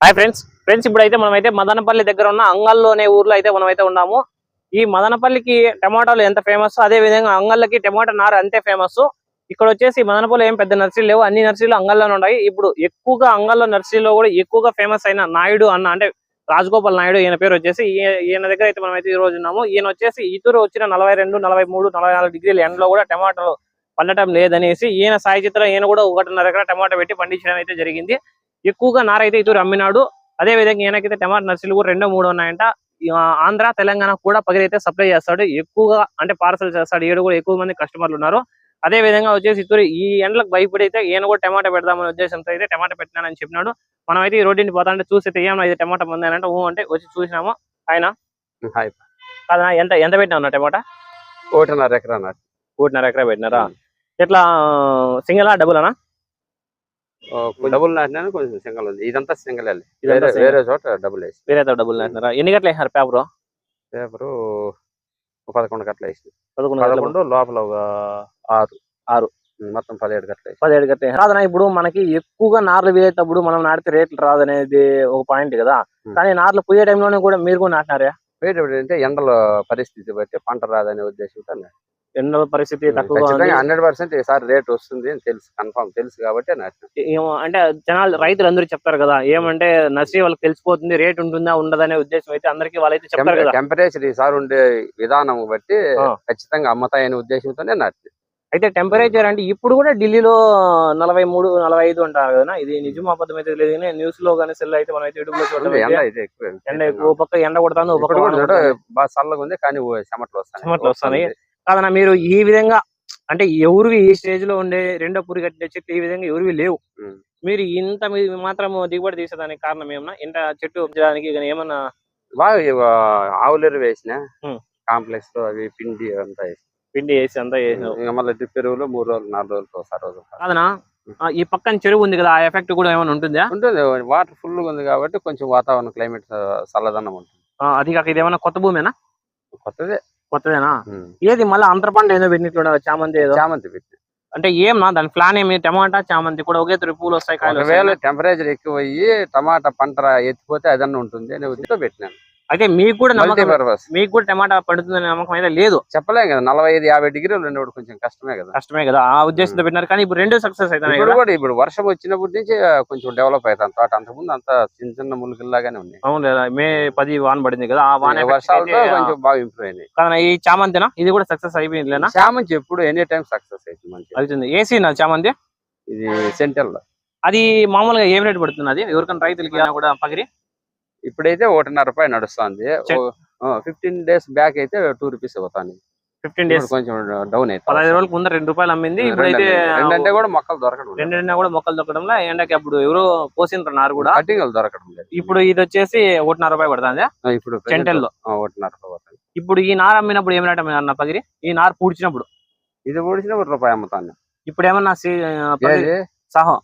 Hi friends friends ఇప్పుడైతే మనమైతే మదనపల్లి దగ్గర ఉన్న అంగల్లో అనే ఊర్లో అయితే మనం అయితే ఉన్నాము. ఈ మదనపల్లికి టమాటాలు ఎంత ఫేమస్ అదే విధంగా అంగళ్ళకి టమాటా నార అంతే ఫేమస్ ఇక్కడ వచ్చేసి మదనపల్లి ఏం పెద్ద నర్సరీలు లేవు. అన్ని నర్సరీలు అంగల్లోనే ఉన్నాయి. ఇప్పుడు ఎక్కువగా అంగల్లో నర్సరీలో కూడా ఎక్కువగా ఫేమస్ అయిన నాయుడు అన్న అంటే రాజగోపాల్ నాయుడు ఈయన పేరు వచ్చేసి ఈయన దగ్గర అయితే మనం అయితే ఈ రోజు ఉన్నాము. ఈయన వచ్చేసి ఇతరు వచ్చిన నలభై రెండు నలభై మూడు నలభై నాలుగు డిగ్రీల ఎండ్లో కూడా టమాటాలు పండటం లేదనేసి ఈయన సాయి చిత్రం ఈయన కూడా ఒకటిన్నర ఎకరా టమాటా పెట్టి పండించడం అయితే జరిగింది. ఎక్కువగా నార అయితే ఇతరు అమ్మినాడు. అదే విధంగా ఈయనకైతే టమాటా నర్సరీలు కూడా రెండో మూడో ఉన్నాయంట. ఆంధ్ర తెలంగాణ కూడా పగిలి అయితే సప్లై చేస్తాడు. ఎక్కువగా అంటే పార్సల్ చేస్తాడు. ఏడు కూడా ఎక్కువ మంది కస్టమర్లు ఉన్నారు. అదే విధంగా వచ్చేసి ఇతరు ఈ ఎండలకు భయపడి అయితే ఈయన కూడా టమాటా పెడదామనే ఉద్దేశంతో అయితే టమాటా పెట్టినానని చెప్పినాడు. మనం అయితే ఈ రోడ్డుని పోతా అంటే చూసి అయితే ఏమన్నా ఇది టమాటా అంటే ఊ అంటే వచ్చి చూసినాము. ఆయన? హాయ్. కాదా ఎంత ఎంత పెట్టినా టమాటా? ఒకటిన్నర ఎకరా ఒకటిన్నర ఎకరా పెట్టినారా? ఎట్లా సింగిలా డబుల్ అనా డబుల్ నాటినా కొంచెం సింగల్ ఉంది. ఇదంతా సింగల్ వెళ్ళి వేరే చోట డబుల్ వేసి. వేరే డబుల్ వేసినారా ఎన్ని గంటలు వేసినారు పేపర్? పేపరు పదకొండు గట్ల వేసి పదకొండు పదకొండు లోపల ఒక ఆరు. ఆరు. మొత్తం పదిహేడు గట్ల పదిహేడు గంటలు కాదనా ఇప్పుడు మనకి ఎక్కువగా నార్లు వేసేటప్పుడు మనం నాటితే రేట్లు రాదనేది ఒక పాయింట్ కదా. కానీ నార్లు పోయే టైంలోనే కూడా మీరు కూడా నాటినారా? వేరేప్పుడు అంటే ఎండల పరిస్థితి బట్టి పంట రాదనే ఉద్దేశంతో ఎండల పరిస్థితి తక్కువగా. ఖచ్చితంగా హండ్రెడ్ పర్సెంట్ ఈసారి రేట్ వస్తుంది అని తెలుసు కన్ఫర్మ్ తెలుసు కాబట్టి ఏమో అంటే జనాలు రైతులు అందరూ చెప్తారు కదా ఏమంటే నర్సరీ వాళ్ళకి తెలిసిపోతుంది రేట్ ఉంటుందా ఉండదనే ఉద్దేశం అయితే అందరికి వాళ్ళైతే చెప్తారు కదా. టెంపరేచర్ ఈసారి ఉండే విధానం బట్టి. ఖచ్చితంగా అమ్మతాయనే ఉద్దేశంతోనే నాటిన అయితే టెంపరేచర్ అంటే ఇప్పుడు కూడా ఢిల్లీలో నలభై మూడు నలభై ఐదు అంటారు కదా ఇది నిజం అబద్ధం అయితే తెలియదు కానీ న్యూస్లో కానీ సెల్ అయితే మనం అయితే యూట్యూబ్లో చూడడం ఉంది, ఎండ ఎక్కువ ఎండ ఎక్కువ పక్క ఎండ కొడతాను ఒక పక్క చల్లగా ఉంది కానీ చెమటలు వస్తాయి చెమటలు వస్తున్నాయి. కాదన్నా మీరు ఈ విధంగా అంటే ఎవరివి ఈ స్టేజ్లో ఉండే రెండో పురి కట్టిన చెట్లు ఈ విధంగా ఎవరివి లేవు. మీరు ఇంత మాత్రం దిగుబడి తీసేదానికి కారణం ఏమన్నా? ఇంత చెట్టు పెంచడానికి కానీ ఏమన్నా? బాగా ఆవులేరు వేసిన. కాంప్లెక్స్లో అవి పిండి అంతా వేసిన పిండి వేసి అంతా ఇంకా మళ్ళీ డ్రిప్ ఎరువులు మూడు రోజులు నాలుగు రోజులకు ఒకసారి రోజు. కాదనా ఈ పక్కన చెరువు ఉంది కదా ఆ ఎఫెక్ట్ కూడా ఏమైనా ఉంటుందా? ఉంటుంది వాటర్ ఫుల్ ఉంది కాబట్టి కొంచెం వాతావరణం క్లైమేట్ చల్లదనం ఉంటుంది. అది కాక ఇది ఏమైనా కొత్త భూమేనా? కొత్తదే. కొత్తదేనా. ఏది మళ్ళీ అంతర పంట ఏదో పెట్టినట్లు చామంతి ఏదో? చామంతి పెట్టి. అంటే ఏం నా దాని ప్లాన్ ఏమి? టమాటా చామంతి కూడా ఒకే తొలి పూలు వస్తాయి ఒకవేళ టెంపరేచర్ ఎక్కువ అయ్యి టమాటా పంట ఎత్తిపోతే అదన్నా ఉంటుంది అనే ఉద్దేశంతో పెట్టినాను. అయితే మీకు కూడా నమ్మకం మీకు కూడా టమాటా పడుతుందనే నమ్మకం అయితే లేదు. చెప్పలేం కదా నలభై ఐదు యాభై డిగ్రీలు ఉండేవాడు కొంచెం కష్టమే కదా. కష్టమే కదా. ఆ ఉద్దేశంతో పెట్టినారు. కానీ ఇప్పుడు రెండు సక్సెస్ అవుతున్నాయి ఇప్పుడు కూడా ఇప్పుడు వర్షం వచ్చినప్పటి నుంచి కొంచెం డెవలప్ అవుతాం తోట అంతకుముందు అంత చిన్న చిన్న ములుగుల్లాగానే ఉన్నాయి. అవును లేదా మే పది వాన పడింది కదా ఆ వాన వర్షాలతో అయితే, కొంచెం బాగా ఇంప్రూవ్ అయినాయి. కాదన్నా, ఈ చామంతినా? ఇది కూడా సక్సెస్ అయిపోయింది లేనా చామంతి ఎప్పుడు ఎనీ టైం సక్సెస్ అవుతుంది మంచి అవుతుంది నా చామంతి? ఇది సెంటర్లో. అది మామూలుగా ఏం రేట్ పడుతుంది అది? ఎవరికైనా రైతులకి కూడా పగిరి? ఇప్పుడైతే ఒకటిన్నర రూపాయలు నడుస్తుంది. ఫిఫ్టీన్ డేస్ బ్యాక్ అయితే టూ రూపీస్ అవుతాను ఫిఫ్టీన్ డేస్ కొంచెం డౌన్ అవుతుంది. పదహైదు రోజులకు ముందర రెండు రూపాయలు అమ్మింది. ఇప్పుడైతే రెండంటే కూడా మొక్కలు దొరకడం లేదు. రెండున్నా కూడా మొక్కలు దొక్కడంలో ఎండకి అప్పుడు ఎవరో పోసిండ్రు నారు కూడా. కటింగ్లు దొరకడం లేదు. ఇప్పుడు ఇది వచ్చేసి ఒకటిన్నర రూపాయి పడుతుంది? ఇప్పుడు ఆ, ఒకటిన్నర రూపాయలు అవుతుంది. ఇప్పుడు ఈ నారు అమ్మినప్పుడు ఏమైనా అన్న పగిరి? ఈ నారు పూడ్చినప్పుడు. ఇది పొడిచిన ఒక రూపాయి అమ్ముతాను ఇప్పుడు ఏమన్నా సాహో.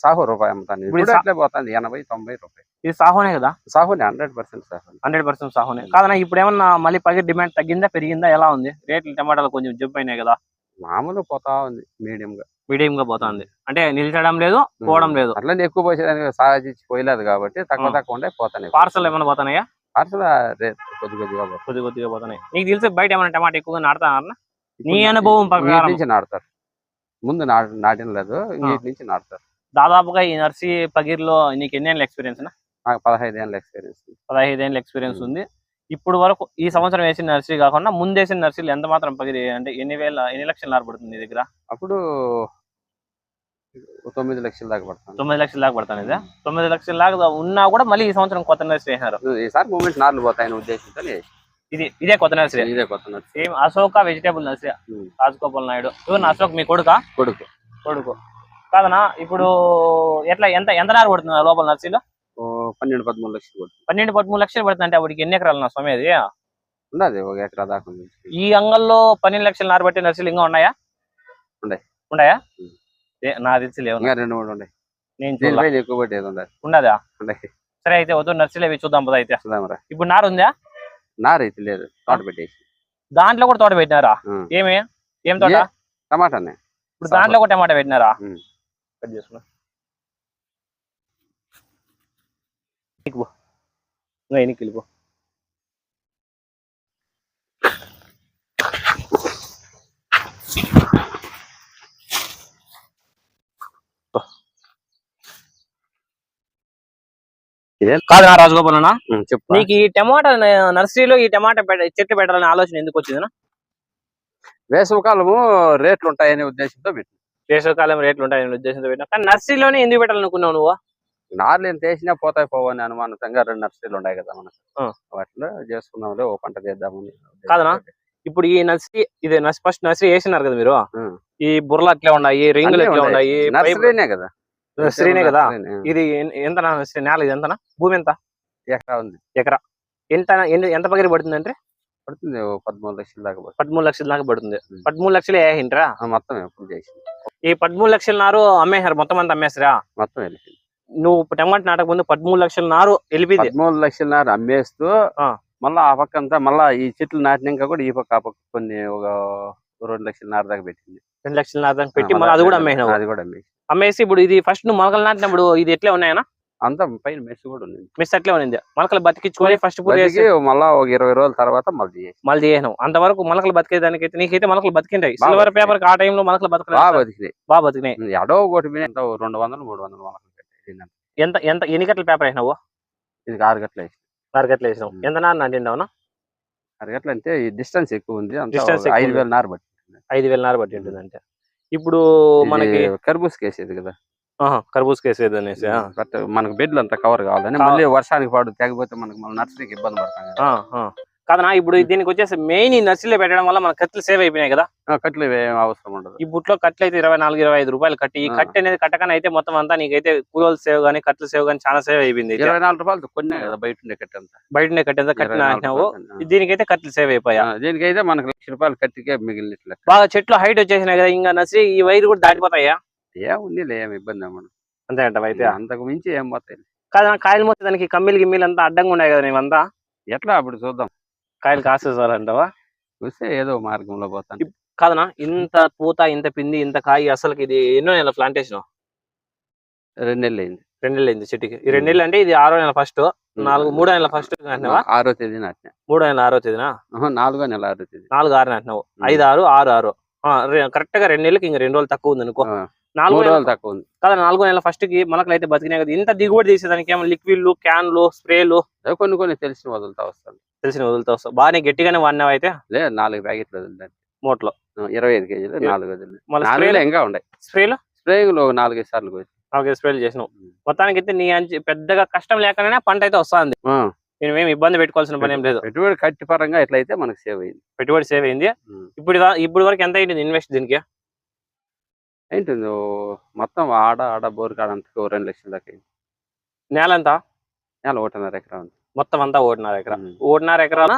సాహు రూపాయి అమ్ముతాను ఇప్పుడు పోతుంది. ఎనభై తొంభై రూపాయి ఇది సాహోనే కదా సాహుని hundred percent Saaho hundred percent సాహోనే కాదన్నా ఇప్పుడు ఏమన్నా మళ్ళీ పగిరి డిమాండ్ తగ్గిందా పెరిగిందా ఎలా ఉంది రేట్లు టమాటాలు కొంచెం జంప్ అయినాయి కదా మామూలు పోతా ఉంది మీడియం గా మీడియం గా పోతుంది అంటే నిలిచడం లేదు పోవడం లేదు అట్లనే ఎక్కువ పోసేదానికి సహజించి పోయలేదు కాబట్టి తక్కువ. తక్కువ ఉండే పోతాయి పార్సల్ ఏమైనా పోతున్నాయా పార్సల్ కొద్ది కొద్దిగా. కొద్ది కొద్దిగా పోతున్నాయి నీకు తెలిసి బయట ఏమైనా టమాటా ఎక్కువగా నాటుతారన్నా నీ అనుభవం ప్రకారం. నుంచి నాటుతారు ముందు నాట నాటిన లేదు ఇంటి నుంచి నాటుతారు దాదాపుగా ఈ నర్సీ పగిరిలో నీకు ఎన్ని ఏళ్ళ ఎక్స్పీరియన్స్ నాకు పదహైదు ఏళ్ళ ఎక్స్పీరియన్స్ పదహైదు ఏళ్ళ ఎక్స్పీరియన్స్. ఉంది. ఇప్పుడు వరకు ఈ సంవత్సరం వేసిన నర్సరీ కాకుండా ముందు వేసిన నర్సరీలు ఎంత మాత్రం పగిరి అంటే ఎన్ని వేల ఎన్ని లక్షల నారు పడుతుంది నీ దగ్గర? అప్పుడు తొమ్మిది లక్షల దాకా పడుతుంది. తొమ్మిది లక్షల దాకా పడుతుంది ఇదా? తొమ్మిది లక్షల దాకా ఉన్నా కూడా మళ్ళీ ఈ సంవత్సరం కొత్త నర్సరీ వేసినారు. ఈసారి మూమెంట్ నార్లు పోతాయని ఉద్దేశంతో ఇది ఇదే కొత్త నర్సరీ ఇదే కొత్త nursery. Same Ashoka vegetable nursery. Rajagopal Naidu. ఇవ్వ అశోక్? మీ కొడుకా? కొడుకు. కొడుకు. కాదనా ఇప్పుడు ఎట్లా ఎంత ఎంత నారు పడుతుంది లోపల నర్సరీలో పన్నెండు పదమూడు లక్షలు కొడుకు పన్నెండు పదమూడు లక్షలు పడుతుంది అంటే అప్పటికి ఎన్ని ఎకరాలు నా స్వామి అది? ఉన్నది ఒక ఎకరా దాకా ఉంది. ఈ అంగల్లో పన్నెండు లక్షల నారు పట్టే నర్సరీలు ఇంకా ఉన్నాయా? ఉన్నాయి. ఉన్నాయా నా తెలిసి లేవు. రెండు మూడు ఉన్నాయి. నేను ఎక్కువ పట్టేది ఉన్నాయి. సరే అయితే వద్దు నర్సరీలు అవి చూద్దాం పద అయితే. ఇప్పుడు నారు ఉందా? నారు అయితే లేదు తోట పెట్టేసి. దాంట్లో కూడా తోట పెట్టినారా. ఏమి? ఏం తోట? టమాటానే. ఇప్పుడు దాంట్లో కూడా టమాటా పెట్టినారా. కట్ చేసుకున్నా. పో. ఇంకా ఎనికి వెళ్ళిపో? కాదు నా రాజగోపాల్ అన్న. చెప్పు. నీకు ఈ టమాటా నర్సరీలో ఈ టమాటా చెట్టు పెట్టాలనే ఆలోచన ఎందుకు వచ్చింది వేసవి కాలము రేట్లు ఉంటాయనే ఉద్దేశంతో పెట్టి వేసవకాలం రేట్లు ఉంటాయనే ఉద్దేశంతో పెట్టినా. కానీ నర్సరీలోనే ఎందుకు పెట్టాలనుకున్నావు నువ్వు? నార్లు ఎంత వేసినా పోతాయి పోవని అనుమానంగా రెండు నర్సరీలు ఉన్నాయి కదా మనకు. వాటిలో చేసుకుందాంలే ఓ పంట చేద్దామని. కాదనా? ఇప్పుడు ఈ నర్సరీ ఇది ఫస్ట్ నర్సరీ వేసినారు కదా మీరు. ఈ బుర్రలు అట్లే ఉన్నాయి రింగులు ఎట్లా ఉన్నాయి. నర్సరీనే కదా. నర్సరీనే కదా. ఇది ఎంత నర్సరీ? నేల ఇది ఎంతనా? భూమి ఎంత? ఎకరా ఉంది. ఎకరా. ఎంత ఎంత పగిరి పడుతుంది అంటే పడుతుంది పదమూడు లక్షల దాకా పదమూడు లక్షల దాకా పడుతుంది. పదమూడు లక్షలు వేసింట్రా మొత్తం ఈ పదమూడు లక్షల నారు అమ్మేశారు మొత్తం అంతా అమ్మేసారా? మొత్తం వెళ్ళింది నువ్వు టమాటా నాటక ముందు పదమూడు లక్షల నారు వెళ్ళిపోయింది పదమూడు లక్షలన్నర అమ్మేస్తూ ఆ. మళ్ళా ఆ పక్క అంతా మళ్ళా ఈ చెట్లు నాటినాక కూడా ఈ పక్క ఆ పక్క కొన్ని ఒక రెండు లక్షలన్నర దాకా పెట్టింది. రెండు లక్షల నారు దాకా పెట్టి మళ్ళీ అది కూడా అమ్మేసినావు. అది కూడా అమ్మేసి అమ్మేసి ఇప్పుడు ఇది ఫస్ట్ నువ్వు మొలకలు నాటినప్పుడు ఇది ఎట్లా ఉన్నాయనా అంతా పైన మెస్ కూడా ఉంది మిస్ అట్లే ఉంది మొలకలు బతికించుకొని ఫస్ట్ పూర బతికి మళ్ళా ఒక ఇరవై రోజుల తర్వాత మళ్ళీ మళ్ళీ చేయను అంతవరకు మొలకలు బతికేదానికి అయితే నీకైతే మొలకలు బతికింటాయి బాగా సిల్వర్ బతికినాయి. పేపర్ ఆ టైంలో మొలకలు బాగా బతకలేదు బతికినాయి. బాగా బతికినాయి. ఎడో ఒకటి రెండు వందలు మూడు వందలు మొలకలు. పెట్టాయి ఎంత ఎంత ఎన్ని గంటల పేపర్ వేసినావు? ఇది ఆరు గంటలు వేసి ఆరు గంటలు వేసినావు. ఎంత నాన్న నాటిండవునా ఆరు గంటలు అంటే ఈ డిస్టెన్స్ ఎక్కువ ఉంది. ఎక్కువ ఐదు. వేల నార బట్టి ఐదు వేల నారు పట్టి ఉంటుంది అంటే ఇప్పుడు మనకి కర్బూస్ కేసేది కదా. కర్బూజ్ కేసేది అనేసి. బట్ మనకు బెడ్లు అంతా కవర్ కావాలని కావాలి. మళ్ళీ వర్షానికి పాడు తెగపోతే మనకు నర్సరీకి ఇబ్బంది పడతాం. కాదనా ఇప్పుడు దీనికి వచ్చేసి మెయిన్ ఈ నర్సరీలో పెట్టడం వల్ల మన కత్తులు సేవ్ అయిపోయినాయి కదా. కట్లు అవసరం ఉండదు. ఈ బుట్లో కట్లు అయితే ఇరవై నాలుగు ఇరవై ఐదు రూపాయలు కట్టి ఈ ఆ. కట్టు అనేది కట్టకనే అయితే మొత్తం అంతా నీకైతే కూలోలు సేవ్ గానీ కట్లు సేవ్ గానీ చాలా సేవ్ అయిపోయింది. ఇరవై నాలుగు రూపాయలు కొన్నే కదా బయట ఉండే కట్టి అంతా. బయటనే కట్టేంత ఇరవై కట్టిన నాలుగు ఆడినావు రూపాయలు. దీనికైతే కట్లు సేవ్ అయిపోయా? దీనికైతే మనకు లక్ష రూపాయలు కట్టికే మిగిలినట్లు బాగా చెట్లు హైట్ వచ్చేసినాయి కదా ఇంకా నర్సరీ ఈ వైర్ కూడా దాటిపోతాయా? ఏముంది ఏం ఇబ్బంది అంతే అంటావు అయితే అంతకు మించి ఏం పోతాయి. కాదు కాయలు మొత్తం దానికి కమ్మిలు గిమ్మిలు అంతా అడ్డంగా ఉన్నాయి కదా నీవంతా? ఎట్లా అప్పుడు చూద్దాం. కాయలు కాసేసారంటావా చూస్తే ఏదో మార్గంలో పోతాను. కాదనా ఇంత పూత ఇంత పిండి ఇంత కాయ అసలుకి ఇది ఎన్నో నెలల ప్లాంటేషన్? రెండు నెలలు అయింది రెండేళ్ళు అయింది చెట్టుకి. ఈ రెండేళ్ళు అంటే ఇది ఆరో నెల ఫస్ట్ నాలుగు మూడో నెల ఫస్ట్ నాటినావా ఆరో తేదీ నాటిన మూడో నెల ఆరో తేదీనా? నాలుగో నెల ఆరో తేదీ. నాలుగు ఆరు నాటినావు. ఐదు ఆరు ఆరు ఆరు. కరెక్ట్గా రెండు నెలలకి ఇంక రెండు రోజులు తక్కువ ఉంది అనుకో నాలుగో రోజులు తక్కువ ఉంది. కదా నాలుగో నెల ఫస్ట్కి మనకలు అయితే బతికినాయి కదా. ఇంత దిగుబడి తీసేదానికి ఏమో లిక్విడ్లు క్యాన్లు స్ప్రేలు కొన్ని కొన్ని తెలిసిన వదులుతా వస్తాను. తెలిసిన వదులుతా వస్తావు. బాగానే గట్టిగానే వాడినావు అయితే? లే నాలుగు ప్యాకెట్లు వదిలిదాన్ని మూటలో? ఇరవై ఐదు కేజీలు నాలుగు వదిలి మళ్ళీ నాలుగులో స్ప్రేలు ఇంకా ఉన్నాయి. స్ప్రేలు? స్ప్రేగులు ఒక నాలుగైదు సార్లు పోయి ఓకే స్ప్రేలు చేసినావు. మొత్తానికి అయితే నీ అంచి పెద్దగా కష్టం లేకనే పంట అయితే వస్తుంది. నేను ఏమి ఇబ్బంది పెట్టుకోవాల్సిన పని ఏం లేదు. పెట్టుబడి కట్టి పరంగా ఎట్లయితే మనకు సేవ్ అయింది. పెట్టుబడి సేవ్ అయింది. ఇప్పుడు ఇప్పుడు వరకు ఎంత అయింది ఇన్వెస్ట్ దీనికి? ఏంటి మొత్తం ఆడ ఆడ బోర్ కాడ రెండు లక్షల దాకా అయింది. నేల ఎంత నెల ఒకటిన్నర ఎకరా ఉంది. మొత్తం అంతా ఒకటిన్నర ఎకరా. ఒకటిన్నర ఎకరాన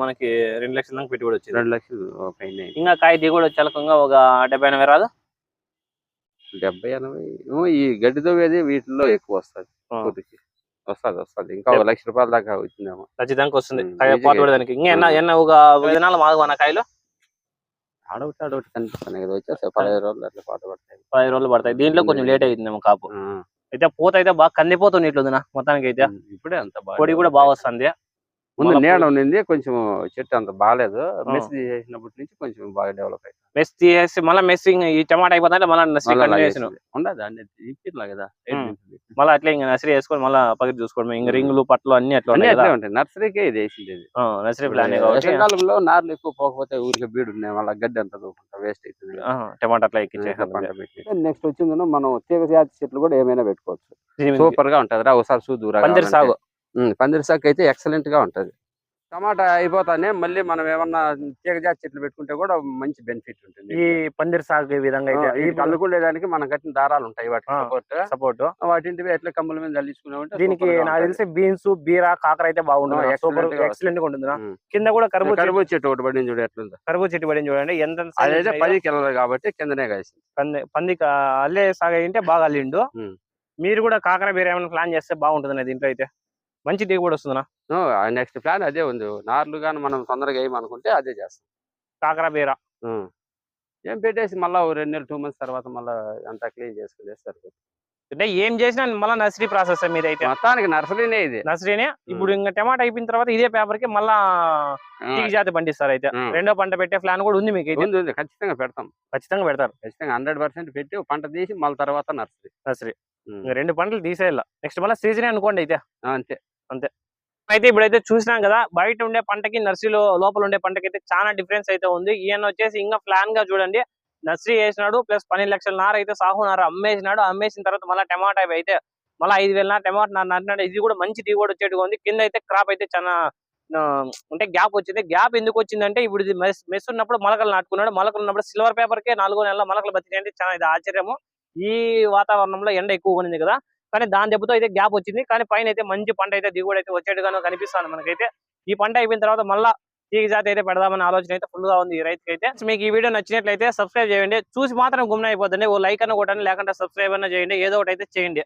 మనకి రెండు లక్షల దాకా పెట్టుబడి వచ్చింది. రెండు లక్షలు పైన. ఇంకా కాయ దిగుబడి వచ్చేలకంగా ఒక డెబ్బై ఎనభై రాదు? డెబ్బై ఎనభై ఈ గడ్డి తవ్వేది వీటిల్లో ఎక్కువ వస్తుంది. వస్తుంది వస్తుంది. ఇంకా ఒక లక్ష రూపాయల దాకా వచ్చిందేమో ఖచ్చితంగా వస్తుంది. పాటు దానికి ఇంకా ఎన్న. ఎన్న ఒక విధానాలు మాగవన్న కాయలు? ఆడొకటి కనిపిస్తున్నాయి కదా వచ్చేస్తాయి పదహైదు రోజులు అట్లా పాట పడతాయి. పది రోజులు పడతాయి. దీంట్లో కొంచెం లేట్ అవుతుందేమో కాపు. అయితే పూత అయితే బాగా కందిపోతుంది ఇట్లుందినా మొత్తానికి అయితే ఇప్పుడే అంత పొడి కూడా బాగా వస్తుంది ముందు నీడ ఉండింది కొంచెం చెట్టు అంత బాగాలేదు. మెస్ చేసినప్పటి నుంచి కొంచెం బాగా డెవలప్ అయింది మెస్ తీసేసి మళ్ళీ మెస్ ఈ టమాటా అయిపోతుంటే మళ్ళీ నర్సరీ కంటిన్యూషన్ ఉండదు అన్ని కదా. మళ్ళీ అట్లే ఇంకా నర్సరీ వేసుకొని మళ్ళీ పక్కన చూసుకోవడం ఇంకా. రింగులు పట్లు అన్ని అట్లా ఉంటాయి. నర్సరీకే ఇది వేసింది నర్సరీ ప్లాన్ వర్షాకాలంలో నార్లు ఎక్కువ పోకపోతే ఊరికి బీడు ఉన్నాయి. మళ్ళీ గడ్డి అంతా దూకుంటా వేస్ట్ అవుతుంది టమాటా అట్లా పంట పెట్టి. నెక్స్ట్ వచ్చింది మనం తీగ జాతి చెట్లు కూడా ఏమైనా పెట్టుకోవచ్చు. సూపర్గా ఉంటది రా ఒకసారి చూదురా పందిరి సాగు. పందిరి సాగు అయితే ఎక్సలెంట్గా ఉంటది. టమాటా అయిపోతానే మళ్ళీ మనం ఏమన్నా తీగ జాతి చెట్లు పెట్టుకుంటే కూడా మంచి బెనిఫిట్ ఉంటుంది. ఈ పందిరి సాగు విధంగా అయితే ఈ అల్లుకుండేదానికి మనం కట్టిన దారాలు ఉంటాయి వాటికి ఆ. సపోర్ట్ సపోర్ట్ వాటింటివి ఎట్లా కమ్మల మీద అల్లించుకున్నామంటే దీనికి నాకు తెలిసి బీన్స్ బీరా కాకర అయితే బాగుంటుంది. సూపర్ ఎక్సలెంట్గా ఉంటుంది. కింద కూడా కరుబు కరువు చెట్టు ఒకటి పడింది చూడు ఎట్లుందో. కరుబు చెట్టు పడింది చూడండి. ఎంత అదైతే. పదికి వెళ్ళదు కాబట్టి కిందనే కాసింది. పంది పంది అల్లే సాగు అయింటే బాగా అల్లిండు. మీరు కూడా కాకర బీర ఏమైనా ప్లాన్ చేస్తే బాగుంటుంది దీంట్లో అయితే. మంచి దిగుబడి వస్తుందా నెక్స్ట్ ప్లాన్ అదే ఉంది. నార్లు కానీ మనం తొందరగా వేయమనుకుంటే అదే చేస్తాం. కాకర బీర. ఏం పెట్టేసి మళ్ళీ రెండు నెలలు టూ మంత్స్ తర్వాత మళ్ళీ అంతా క్లీన్ చేసుకుని సరిపోతుంది. అంటే ఏం చేసినా మళ్ళీ నర్సరీ ప్రాసెస్ మీదైతే? మొత్తానికి నర్సరీనే ఇది. నర్సరీనే? ఇప్పుడు ఇంకా టమాటా అయిపోయిన తర్వాత ఇదే పేపర్కి మళ్ళా తీగ జాతి పండిస్తారు అయితే. రెండో పంట పెట్టే ప్లాన్ కూడా ఉంది మీకు అయితే ఉంది ఉంది. ఖచ్చితంగా పెడతాం. ఖచ్చితంగా పెడతారు. ఖచ్చితంగా హండ్రెడ్ పర్సెంట్ పెట్టి పంట తీసి మళ్ళీ తర్వాత నర్సరీ. నర్సరీ. రెండు పంటలు తీసేయాల. నెక్స్ట్ మళ్ళీ సీజన్ అనుకోండి అయితే. ఆ, అంతే. అయితే ఇప్పుడైతే చూసినాం కదా బయట ఉండే పంటకి నర్సరీలో లోపల ఉండే పంటకి అయితే చాలా డిఫరెన్స్ అయితే ఉంది. ఈయన వచ్చేసి ఇంకా ప్లాన్గా చూడండి నర్సరీ వేసినాడు ప్లస్ పన్నెండు లక్షల నార అయితే సాగు నార అమ్మేసినాడు. అమ్మేసిన తర్వాత మళ్ళీ టమాటా అవి అయితే మళ్ళీ ఐదు వేల నార టమాటా నార నాటినాడు ఇది కూడా మంచి దిగుబడి వచ్చేట్టుగా ఉంది. కింద అయితే క్రాప్ అయితే చాలా అంటే గ్యాప్ వచ్చింది. గ్యాప్ ఎందుకు వచ్చిందంటే ఇప్పుడు ఇది మెస్ మెస్ ఉన్నప్పుడు మొలకలు నాటుకున్నాడు. మొలకలు ఉన్నప్పుడు సిల్వర్ పేపర్కే నాలుగో నెలల మొలకలు బతికి అంటే చాలా ఇది ఆశ్చర్యము. ఈ వాతావరణంలో ఎండ ఎక్కువగా ఉంది కదా కానీ దాని దెబ్బతో అయితే గ్యాప్ వచ్చింది. కానీ పైన అయితే మంచి పంట అయితే దిగుబడి అయితే వచ్చేట్టుగానో కనిపిస్తుంది మనకైతే. ఈ పంట అయిపోయిన తర్వాత మళ్ళా తీగ జాతి అయితే పెడదామని ఆలోచన అయితే ఫుల్గా ఉంది ఈ రైతుకి అయితే మీకు ఈ వీడియో నచ్చినట్లయితే సబ్స్క్రైబ్ చేయండి. చూసి మాత్రం గుమ్న అయిపోతుంది ఓ లైక్ అన్న కొట్టండి లేకుంటే సబ్స్క్రైబ్ అన్న చేయండి. ఏదో ఒకటి అయితే చేయండి.